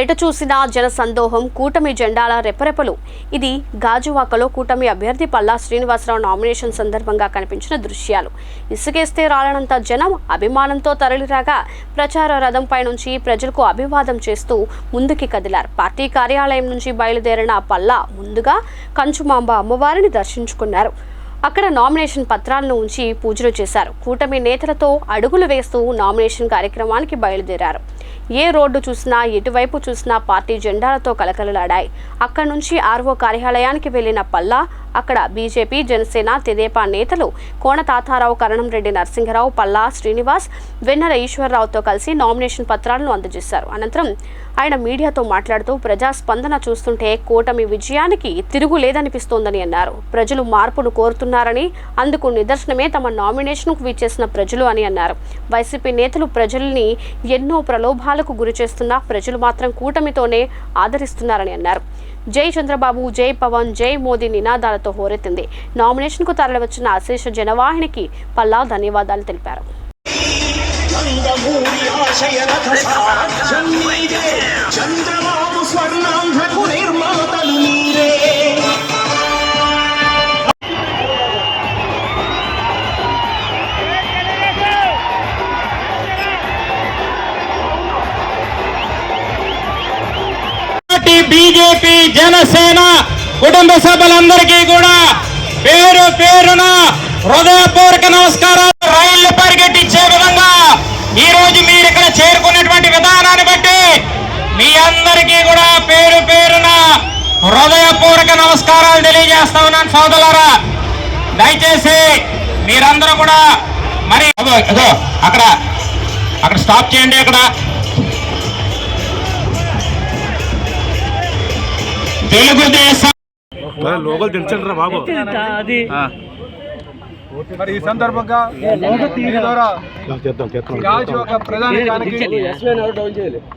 ఎటు చూసినా జన సందోహం కూటమి జెండాల రెపరెపలు. ఇది గాజువాకలో కూటమి అభ్యర్థి పల్లా శ్రీనివాసరావు నామినేషన్ సందర్భంగా కనిపించిన దృశ్యాలు. ఇసుకేస్తే రాలనంత జనం అభిమానంతో తరలిరాగా ప్రచార రథంపై నుంచి ప్రజలకు అభివాదం చేస్తూ ముందుకి కదిలారు. పార్టీ కార్యాలయం నుంచి బయలుదేరిన పల్లా ముందుగా కంచుమాంబ అమ్మవారిని దర్శించుకున్నారు. అక్కడ నామినేషన్ పత్రాలను ఉంచి పూజలు చేశారు. కూటమి నేతలతో అడుగులు వేస్తూ నామినేషన్ కార్యక్రమానికి బయలుదేరారు. ఏ రోడ్డు చూసినా ఎటువైపు చూసినా పార్టీ జెండాలతో కలకలలాడాయి. అక్కడి నుంచి ఆర్వో కార్యాలయానికి వెళ్ళిన పల్లా అక్కడ బీజేపీ జనసేన తెదేపా నేతలు కోన తాతారావు కరణం రెడ్డి నరసింహరావు పల్లా శ్రీనివాస్ వెన్నెల ఈశ్వరరావుతో కలిసి నామినేషన్ పత్రాలను అందజేశారు. అనంతరం ఆయన మీడియాతో మాట్లాడుతూ ప్రజా స్పందన చూస్తుంటే కూటమి విజయానికి తిరుగు లేదనిపిస్తోందని అన్నారు. ప్రజలు మార్పును కోరుతున్నారని అందుకు నిదర్శనమే తమ నామినేషన్కు విచ్చేసిన ప్రజలు అని అన్నారు. వైసీపీ నేతలు ప్రజల్ని ఎన్నో ప్రలోభాలకు గురి చేస్తున్నా ప్రజలు మాత్రం కూటమితోనే ఆదరిస్తున్నారని అన్నారు. జై చంద్రబాబు జై పవన్ జై మోదీ నినాదాలతో హోరెత్తింది. నామినేషన్కు తరలివచ్చిన అశేష జనవాహినికి పల్లా ధన్యవాదాలు తెలిపారు. చంద్రబాబు స్వర్ణాంధ్రకు నిర్మాతలు పార్టీ బీజేపీ జనసేన కుటుంబ సభ్యులందరికీ కూడా పేరు పేరున హృదయపూర్వక నమస్కారాలు. రైళ్ళు పరిగెట్టించే విధంగా ఈ రోజు మీరు ఇక్కడ చేరుకున్నటువంటి విధానాన్ని బట్టి మీ అందరికీ కూడా పేరు పేరున హృదయపూర్వక నమస్కారాలు తెలియజేస్తా ఉన్నాను సోదరులారా. దయచేసి మీరందరూ కూడా మరి అదో అక్కడ అక్కడ స్టాప్ చేయండి అక్కడ. తెలుగుదేశం. లోకల్ తెలిసిండ్రా బాబు. మరి ఈ సందర్భంగా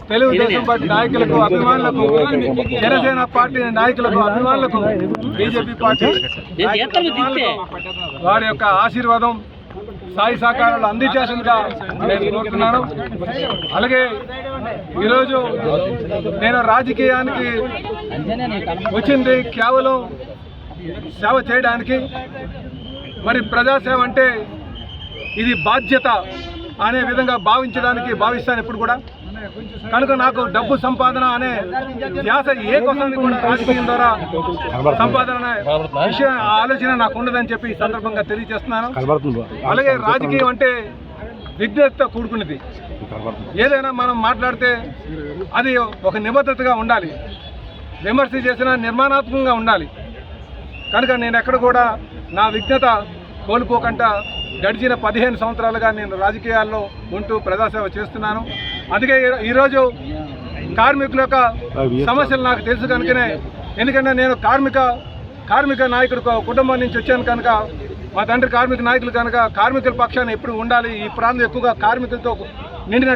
తెలుగుదేశం పార్టీ నాయకులకు అభిమానులకు జనసేన పార్టీ నాయకులకు అభిమానులకు బీజేపీ పార్టీ వారి యొక్క ఆశీర్వాదం సాయి సహకారాలు అందించాల్సిందిగా నేను కోరుతున్నాను. అలాగే ఈరోజు నేను రాజకీయానికి వచ్చింది కేవలం సేవ చేయడానికి. మరి ప్రజాసేవ అంటే ఇది బాధ్యత అనే విధంగా భావించడానికి భావిస్తాను ఇప్పుడు కూడా. కనుక నాకు డబ్బు సంపాదన అనే ధ్యాస ఏ కోసం కూడా రాజకీయం ద్వారా సంపాదన అనే విషయం ఆ ఆలోచన నాకు ఉండదని చెప్పి ఈ సందర్భంగా తెలియజేస్తున్నాను. అలాగే రాజకీయం అంటే విజ్ఞతతో కూడుకున్నది. ఏదైనా మనం మాట్లాడితే అది ఒక నిబద్ధతగా ఉండాలి. విమర్శ చేసినా నిర్మాణాత్మకంగా ఉండాలి. కనుక నేను ఎక్కడ కూడా నా విజ్ఞత కోల్పోకుండా గడిచిన పదిహేను సంవత్సరాలుగా నేను రాజకీయాల్లో ఉంటూ ప్రజాసేవ చేస్తున్నాను. అందుకే ఈ- ఈరోజు కార్మికుల యొక్క సమస్యలు నాకు తెలుసు కనుకనే ఎందుకంటే నేను కార్మిక కార్మిక నాయకుడు కుటుంబం నుంచి వచ్చాను కనుక మా తండ్రి కార్మిక నాయకులు కనుక కార్మికుల పక్షాన ఎప్పుడు ఉండాలి ఈ ప్రాంతం ఎక్కువగా కార్మికులతో నిండిన